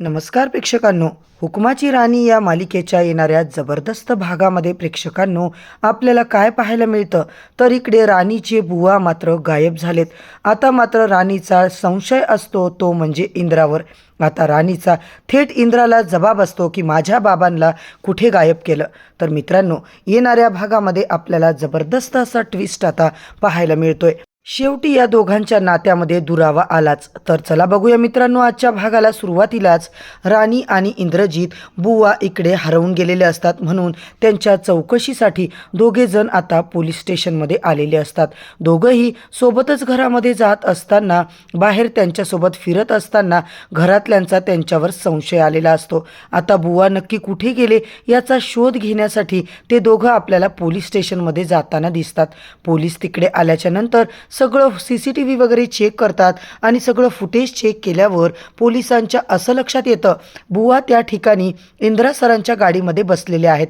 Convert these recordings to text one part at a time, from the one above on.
नमस्कार प्रेक्षकांनो. हुकमाची राणी या मालिकेच्या येणाऱ्या जबरदस्त भागामध्ये प्रेक्षकांनो आपल्याला काय पाहायला मिळतं? तर इकडे राणीचे बुवा मात्र गायब झालेत. आता मात्र राणीचा संशय असतो तो म्हणजे इंद्रावर. आता राणीचा थेट इंद्राला जबाब असतो की माझ्या बाबांना कुठे गायब केलं? तर मित्रांनो येणाऱ्या भागामध्ये आपल्याला जबरदस्त असा ट्विस्ट आता पाहायला मिळतोय. शेवटी या दोघांच्या नात्यामध्ये दुरावा आलाच. तर चला बघूया मित्रांनो आजच्या भागाला सुरुवातीलाच राणी आणि इंद्रजीत बुवा इकडे हरवून गेलेले असतात. म्हणून त्यांच्या चौकशीसाठी दोघेजण आता पोलीस स्टेशनमध्ये आलेले असतात. दोघंही सोबतच घरामध्ये जात असताना बाहेर त्यांच्यासोबत फिरत असताना घरातल्यांचा त्यांच्यावर संशय आलेला असतो. आता बुवा नक्की कुठे गेले याचा शोध घेण्यासाठी ते दोघं आपल्याला पोलीस स्टेशनमध्ये जाताना दिसतात. पोलीस तिकडे आल्याच्यानंतर सगळं सी सी टी व्ही वगैरे चेक करतात आणि सगळं फुटेज चेक केल्यावर पोलिसांच्या असं लक्षात येतं बुवा त्या ठिकाणी इंद्रा सरांच्या गाडीमध्ये बसलेल्या आहेत.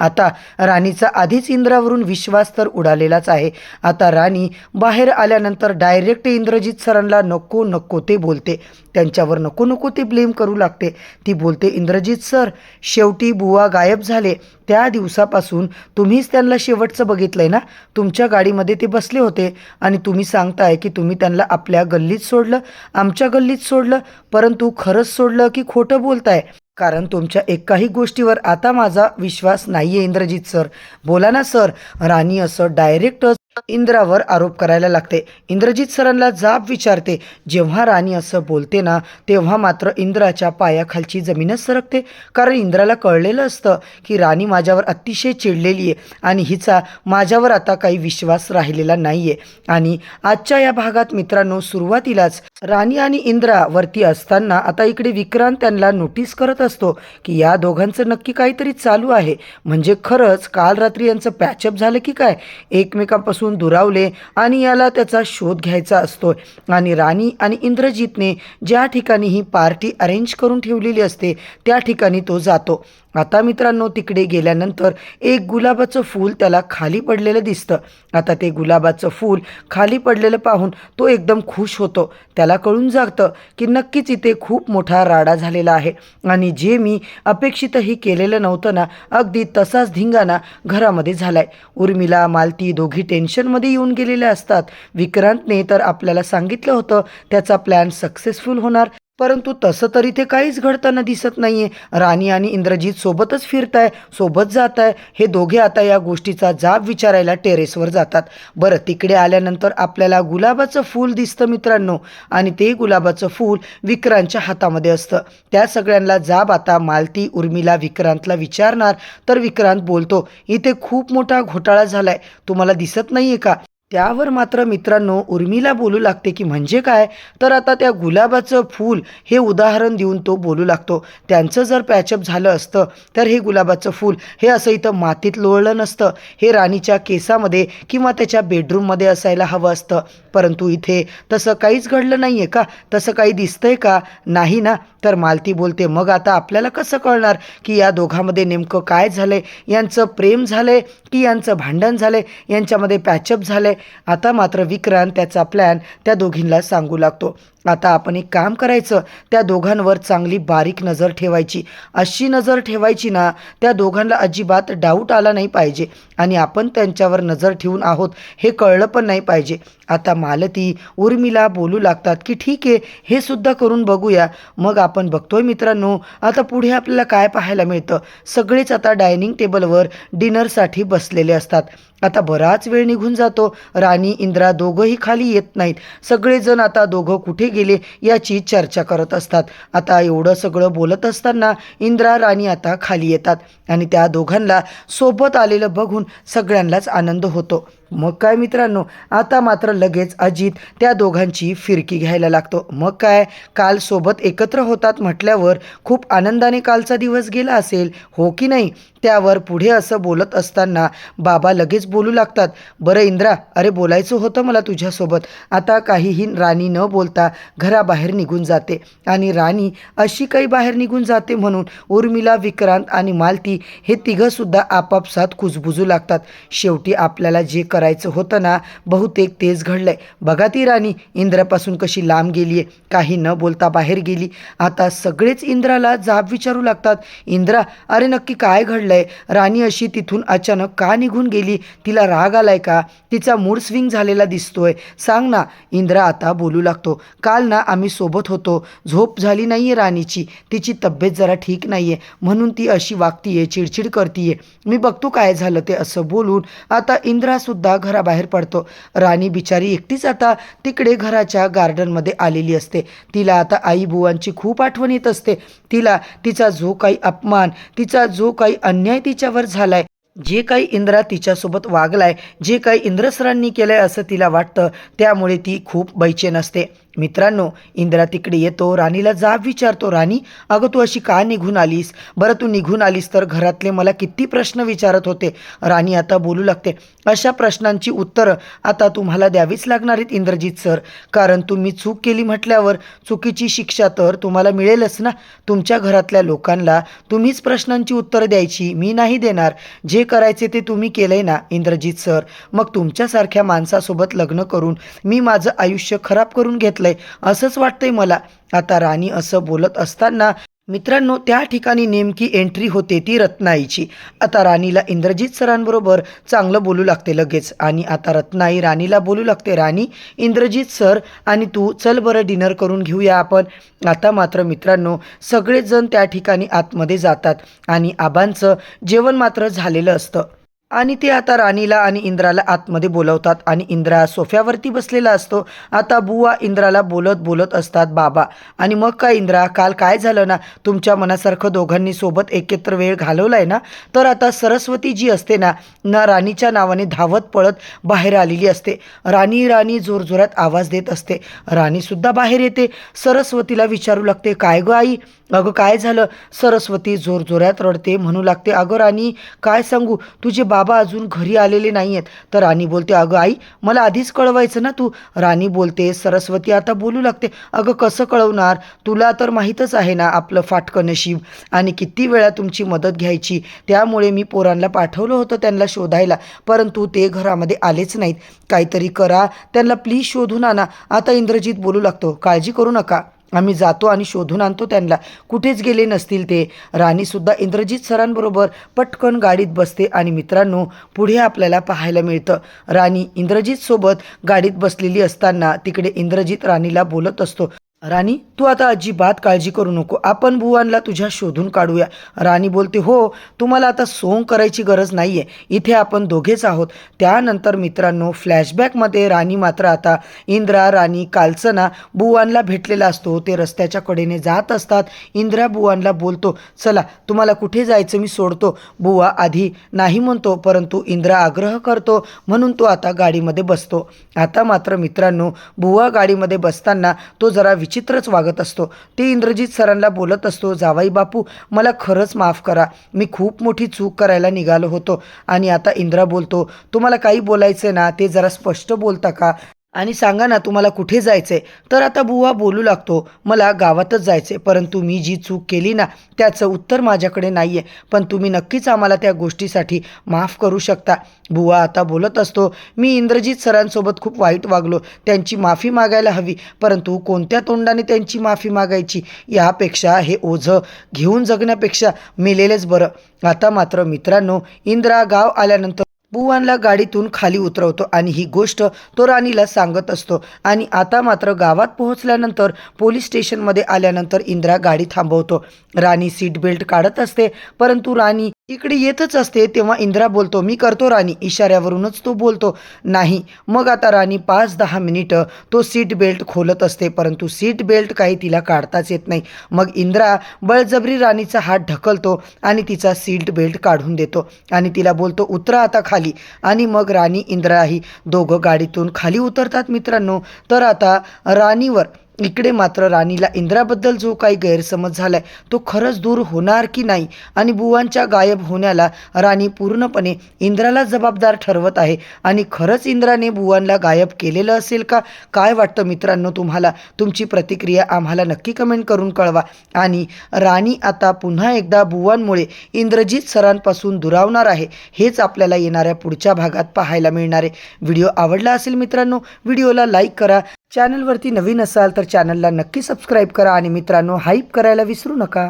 आता राणीचा आधीच इंद्रावरून विश्वास तर उडालेलाच आहे. आता राणी बाहेर आल्यानंतर डायरेक्ट इंद्रजित सरांना नको नको ते बोलते. त्यांच्यावर नको नको ते ब्लेम करू लागते. ती बोलते इंद्रजित सर शेवटी बुवा गायब झाले. त्या दिवसापासून तुम्हीच त्यांना शेवटचं बघितलं आहे ना? तुमच्या गाडीमध्ये ते बसले होते आणि तुम्ही सांगताय की तुम्ही त्यांना आपल्या गल्लीत सोडलं आमच्या गल्लीत सोडलं परंतु खरंच सोडलं की खोटं बोलताय. कारण तुमच्या एकाही गोष्टीवर आता माझा विश्वास नाही आहे इंद्रजित सर. बोला ना सर. राणी असं डायरेक्ट इंद्रावर आरोप करायला लागते. इंद्रजित सरांना जाब विचारते. जेव्हा राणी असं बोलते ना तेव्हा मात्र इंद्राच्या पायाखालची जमीनच सरकते. कारण इंद्राला कळलेलं असतं की राणी माझ्यावर अतिशय चिडलेली आहे आणि हिचा माझ्यावर आता काही विश्वास राहिलेला नाही आहे आणि आजच्या या भागात मित्रांनो सुरुवातीलाच राणी आणि इंद्रा वरती असताना आता इकडे विक्रांत त्यांना नोटीस करत असतो की या दोघांचं नक्की काहीतरी चालू आहे. म्हणजे खरंच काल रात्री यांचं पॅचअप झालं की काय? एकमेकांपासून दुरावले आणि याला त्याचा शोध घ्यायचा असतो आणि राणी आणि इंद्रजितने ज्या ठिकाणी ही पार्टी अरेंज करून ठेवलेली असते त्या ठिकाणी तो जातो. आता मित्रांनो तिकडे गेल्यानंतर एक गुलाबाचं फूल त्याला खाली पडलेलं दिसतं. आता ते गुलाबाचं फूल खाली पडलेलं पाहून तो एकदम खुश होतो. त्याला कळून जातं की नक्कीच इथे खूप मोठा राडा झालेला आहे. आणि जे मी अपेक्षितही केलेलं नव्हतं ना अगदी तसाच धिंगाणा घरामध्ये झालाय. उर्मिला मालती दोघी टेन्शनमध्ये येऊन गेलेल्या असतात. विक्रांतने तर आपल्याला सांगितलं होतं त्याचा प्लॅन सक्सेसफुल होणार. परंतु तसं तरी ते काहीच घडताना दिसत नाही आहे राणी आणि इंद्रजीत सोबतच फिरताय सोबत जात आहे हे दोघे आता या गोष्टीचा जाब विचारायला टेरेसवर जातात. बरं तिकडे आल्यानंतर आपल्याला गुलाबाचं फूल दिसतं मित्रांनो. आणि ते गुलाबाचं फूल विक्रांतच्या हातामध्ये असतं. त्या सगळ्यांना जाब आता मालती उर्मिला विक्रांतला विचारणार. तर विक्रांत बोलतो इथे खूप मोठा घोटाळा झाला आहे तुम्हाला दिसत नाही आहे का? त्यावर मात्र मित्रांनो उर्मिला बोलू लागते की म्हणजे काय? तर आता त्या गुलाबाचं फूल हे उदाहरण देऊन तो बोलू लागतो. त्यांचं जर पॅचअप झालं असतं तर हे गुलाबाचं फूल हे असं इथं मातीत लोळलं नसतं. हे राणीच्या केसामध्ये किंवा त्याच्या बेडरूममध्ये असायला हवं असतं. परंतु इथे तसं काहीच घडलं नाही आहे का? तसं काही दिसतंय का? नाही ना? तर मालती बोलते मग आता आपल्याला कसं कळणार की या दोघांमध्ये नेमकं काय झालं आहे यांचं प्रेम झालं आहे की यांचं भांडण झालंय? यांच्यामध्ये पॅचअप झालं आहे आता मात्र विक्रांत त्याचा प्लॅन त्या दोघींना सांगू लागतो. आता आपण एक काम करायचं त्या दोघांवर चांगली बारीक नजर ठेवायची. अशी नजर ठेवायची ना त्या दोघांना अजिबात डाऊट आला नाही पाहिजे आणि आपण त्यांच्यावर नजर ठेवून आहोत हे कळलं पण नाही पाहिजे. आता मालती उर्मिला बोलू लागतात की ठीक आहे हे सुद्धा करून बघूया. मग आपण बघतोय मित्रांनो आता पुढे आपल्याला काय पाहायला मिळतं? सगळेच आता डायनिंग टेबलवर डिनरसाठी बसलेले असतात. आता बराच वेळ निघून जातो राणी इंद्रा दोघंही खाली येत नाहीत. सगळेजण आता दोघं कुठे गेले याची चर्चा करत असतात. आता एवढं सगळं बोलत असताना इंद्रा राणी आता खाली येतात आणि त्या दोघांना सोबत आलेलं बघून सगळ्यांनाच आनंद होतो. मग काय मित्रांनो? आता मात्र लगेच अजित त्या दोघांची फिरकी घ्यायला लागतो. मग काय? काल सोबत एकत्र होतात म्हटल्यावर खूप आनंदाने कालचा दिवस गेला असेल हो की नाही? त्यावर पुढे असं बोलत असताना बाबा लगेच बोलू लागतात. बरं इंद्रा अरे बोलायचं होतं मला तुझ्यासोबत. आता काहीही राणी न बोलता घराबाहेर निघून जाते. आणि राणी अशी काही बाहेर निघून जाते म्हणून उर्मिला विक्रांत आणि मालती हे तिघंसुद्धा आपापसात कुजबुजू लागतात. शेवटी आपल्याला जे कर करायचं होतं ना बहुतेक तेच घडलंय. बघा ती राणी इंद्रापासून कशी लांब गेली आहे काही न बोलता बाहेर गेली. आता सगळेच इंद्राला जाब विचारू लागतात. इंद्रा अरे नक्की काय घडलंय? राणी अशी तिथून अचानक का निघून गेली? तिला राग आलाय का? तिचा मूड स्विंग झालेला दिसतोय. सांग ना इंद्रा आता बोलू लागतो. काल ना आम्ही सोबत होतो. झोप झाली नाही आहे राणीची. तिची तब्येत जरा ठीक नाही आहे म्हणून ती अशी वागतीये चिडचिड करतीये. मी बघतो काय झालं ते असं बोलून. आता इंद्रासुद्धा घराबाहेर पडतो. राणी बिचारी एकटीच आता तिकडे घराच्या गार्डनमध्ये आलेली असते. तिला आता आई बुवांची खूप आठवण येत असते. तिला तिचा जो काही अपमान तिचा जो काही अन्याय तिच्यावर झालाय जे काही इंद्रा तिच्यासोबत वागलाय जे काही इंद्रसरांनी केलंय असं तिला वाटतं त्यामुळे ती खूप बैचेन असते. मित्रांनो इंद्रा तिकडे येतो राणीला जाब विचारतो राणी अगं तू अशी का निघून आलीस? बरं तू निघून आलीस तर घरातले मला किती प्रश्न विचारत होते. राणी आता बोलू लागते अशा प्रश्नांची उत्तरं आता तुम्हाला द्यावीच लागणार आहेत इंद्रजित सर. कारण तुम्ही चूक केली म्हटल्यावर चुकीची शिक्षा तर तुम्हाला मिळेलच ना? तुमच्या घरातल्या लोकांना तुम्हीच प्रश्नांची उत्तरं द्यायची मी नाही देणार. जे करायचे ते तुम्ही केलंय ना इंद्रजित सर? मग तुमच्यासारख्या माणसासोबत लग्न करून मी माझं आयुष्य खराब करून घेतलं घेतलंय असंच वाटतंय मला. आता राणी असं बोलत असताना मित्रांनो त्या ठिकाणी नेमकी एंट्री होते ती रत्नाईची. आता राणीला इंद्रजित सरांबरोबर चांगलं बोलू लागते लगेच. आणि आता रत्नाई राणीला बोलू लागते राणी इंद्रजित सर आणि तू चल बरं डिनर करून घेऊया आपण. आता मात्र मित्रांनो सगळेजण त्या ठिकाणी आतमध्ये जातात आणि आबांचं जेवण मात्र झालेलं असतं. आणि ते आता राणीला आणि इंद्राला आतमध्ये बोलवतात आणि इंद्रा सोफ्यावरती बसलेला असतो. आता बुवा इंद्राला बोलत बोलत असतात बाबा आणि मग काय इंद्रा काल काय झालं ना? तुमच्या मनासारखं दोघांनी सोबत एकत्र वेळ घालवलाय ना? तर आता सरस्वती जी असते ना ना राणीच्या नावाने धावत पळत बाहेर आलेली असते. राणी राणी जोरजोरात आवाज देत असते. राणीसुद्धा बाहेर येते. सरस्वतीला विचारू लागते काय गं आई? अगं काय झालं? सरस्वती जोरजोरात रडते म्हणू लागते अगं राणी काय सांगू? तुझे बाबा अजून घरी आलेले नाही आहेत तर राणी बोलते अगं आई मला आधीच कळवायचं ना तू? राणी बोलते सरस्वती आता बोलू लागते. अगं कसं कळवणार? तुला तर माहीतच आहे ना आपलं फाटकं नशीब आणि किती वेळा तुमची मदत घ्यायची. त्यामुळे मी पोरांना पाठवलं होतं त्यांना शोधायला परंतु ते घरामध्ये आलेच नाहीत. काहीतरी करा त्यांना प्लीज शोधून आणा. आता इंद्रजित बोलू लागतो काळजी करू नका. आम्ही जातो आणि शोधून आणतो त्यांना. कुठेच गेले नसतील ते. राणीसुद्धा इंद्रजित सरांबरोबर पटकन गाडीत बसते आणि मित्रांनो पुढे आपल्याला पाहायला मिळतं. राणी इंद्रजितसोबत गाडीत बसलेली असताना तिकडे इंद्रजित राणीला बोलत असतो. राणी तू आता अजिबात काळजी करू नको. आपण बुवांना तुझ्या शोधून काढूया. राणी बोलते हो तुम्हाला आता सोंग करायची गरज नाही आहे इथे आपण दोघेच आहोत. त्यानंतर मित्रांनो फ्लॅशबॅकमध्ये राणी मात्र आता इंद्रा राणी कालचना भुवानला बुवांना भेटलेला असतो. ते रस्त्याच्या कडेने जात असतात. इंद्रा बुवांना बोलतो चला तुम्हाला कुठे जायचं? मी सोडतो. बुवा आधी नाही म्हणतो परंतु इंद्रा आग्रह करतो. म्हणून तो आता गाडीमध्ये बसतो. आता मात्र मित्रांनो बुवा गाडीमध्ये बसताना तो जरा विचित्रच वागत असतो. ते इंद्रजित सरांना बोलत असतो जावाई बापू मला खरंच माफ करा. मी खूप मोठी चूक करायला निघालो होतो आणि आता इंद्रा बोलतो तुम्हाला काही बोलायचं ना ते जरा स्पष्ट बोलता का? आणि सांगा ना तुम्हाला कुठे जायचं आहे तर आता बुवा बोलू लागतो मला गावातच जायचं आहे परंतु मी जी चूक केली ना त्याचं उत्तर माझ्याकडे नाही आहे पण तुम्ही नक्कीच आम्हाला त्या गोष्टीसाठी माफ करू शकता. बुवा आता बोलत असतो मी इंद्रजित सरांसोबत खूप वाईट वागलो त्यांची माफी मागायला हवी परंतु कोणत्या तोंडाने त्यांची माफी मागायची? यापेक्षा हे ओझं घेऊन जगण्यापेक्षा मेलेलेच बरं. आता मात्र मित्रांनो इंद्रा गाव आल्यानंतर बुवांना गाडीतून खाली उतरवतो आणि ही गोष्ट तो राणीला सांगत असतो. आणि आता मात्र गावात पोहोचल्यानंतर पोलीस स्टेशनमध्ये आल्यानंतर इंद्रा गाडी थांबवतो. राणी सीट बेल्ट काढत असते परंतु राणी इकडे येतच असते तेव्हा इंद्रा बोलतो मी करतो राणी. इशाऱ्यावरूनच तो बोलतो नाही. मग आता राणी पाच दहा मिनिटं तो सीट बेल्ट खोलत असते परंतु सीट बेल्ट काही तिला काढताच येत नाही. मग इंद्रा बळजबरी राणीचा हात ढकलतो आणि तिचा सीट बेल्ट काढून देतो आणि तिला बोलतो उतरा आता खाली. आणि मग राणी इंद्राही दोघं गाडीतून खाली उतरतात मित्रांनो. तर आता राणीवर इकडे मात्र राणीला इंद्राबद्दल जो काही गैरसमज झालाय तो खरंच दूर होणार की नाही आणि बुवांच्या गायब होण्याला राणी पूर्णपणे इंद्राला जबाबदार ठरवत आहे आणि खरंच इंद्राने बुवांना गायब केलेलं असेल का? काय वाटतं मित्रांनो तुम्हाला? तुमची प्रतिक्रिया आम्हाला नक्की कमेंट करून कळवा. आणि राणी आता पुन्हा एकदा बुवांमुळे इंद्रजित सरांपासून दुरावणार आहे हेच आपल्याला येणाऱ्या पुढच्या भागात पाहायला मिळणार आहे. व्हिडिओ आवडला असेल मित्रांनो व्हिडिओला लाईक करा. चॅनलवरती नवीन असाल तर चॅनलला नक्की सबस्क्राईब करा आणि मित्रांनो हाईप करायला विसरू नका.